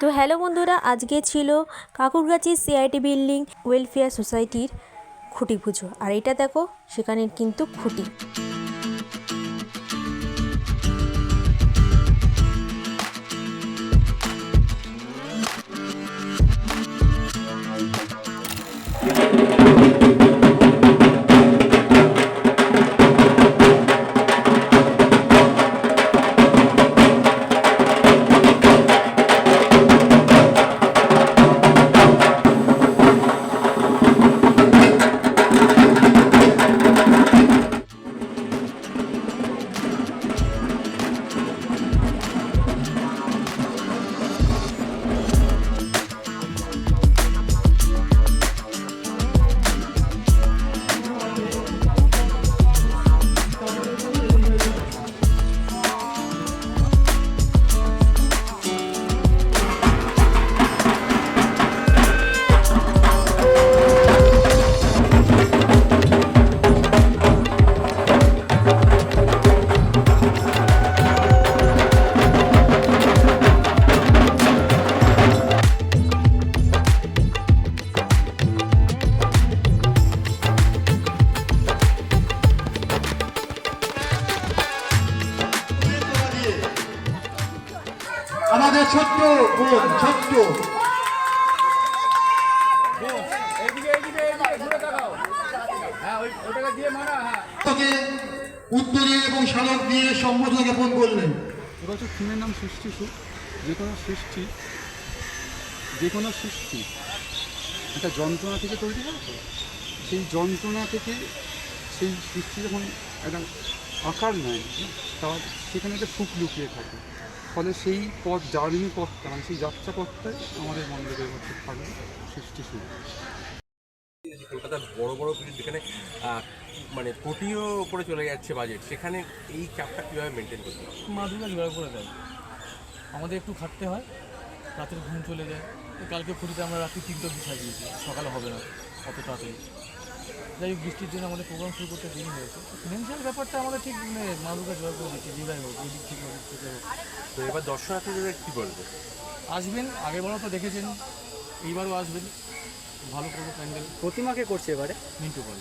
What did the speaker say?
তো হ্যালো বন্ধুরা, আজকে ছিল কাকুরগাছি সিআইটি বিল্ডিং ওয়েলফেয়ার সোসাইটির খুঁটি পুজো। আর এটা দেখো সেখানে কিন্তু খুঁটি। আমাদের ছোট্ট বোন ছোট্ট উত্তরে এবং দিয়ে জ্ঞাপন করলেন নাম সৃষ্টি সুখ যে কোনো সৃষ্টি যে কোনো সৃষ্টি একটা যন্ত্রণা থেকে তৈরি হয় সেই যন্ত্রণা থেকে সেই সৃষ্টি যখন একটা আকার নেয় তার সেখানে একটা সুখ লুকিয়ে থাকে। ফলে সেই পথ জার্নি পথটা মানে সেই যাত্রা পথটাই আমাদের মন্দিরের মধ্যে থাকবে সৃষ্টি সুখ কলকাতার বড় বড় বিল্ডিং যেখানে মানে কোটিও উপরে চলে যাচ্ছে বাজেট সেখানে এই চাপটা কীভাবে মেনটেন করতে হবে? মা দুর্গা জোগাড় করে দেয়। আমাদের একটু খাটতে হয় রাতের ঘুম চলে যায়। তো কালকে পুরীতে আমরা রাত্রি তিনটে অবধি সাজিয়েছি সকালে হবে না অত তাড়াতাড়ি যাই হোক বৃষ্টির জন্য আমাদের প্রোগ্রাম শুরু করতে দেরি হয়েছে। ফিনান্সিয়াল ব্যাপারটা আমাদের ঠিক মানে মা দুর্গা জোগাড় করে দিচ্ছি যেভাবে হোক এদিক দিক থেকে ওদিক থেকে হোক। তো এবার দর্শনার্থীদের কী বলব? আসবেন আগের বারও তো দেখেছেন এইবারও আসবেন। ভালো করব প্যান্ডেল প্রতিমাকে করছে এবারে? মিন্টু বল।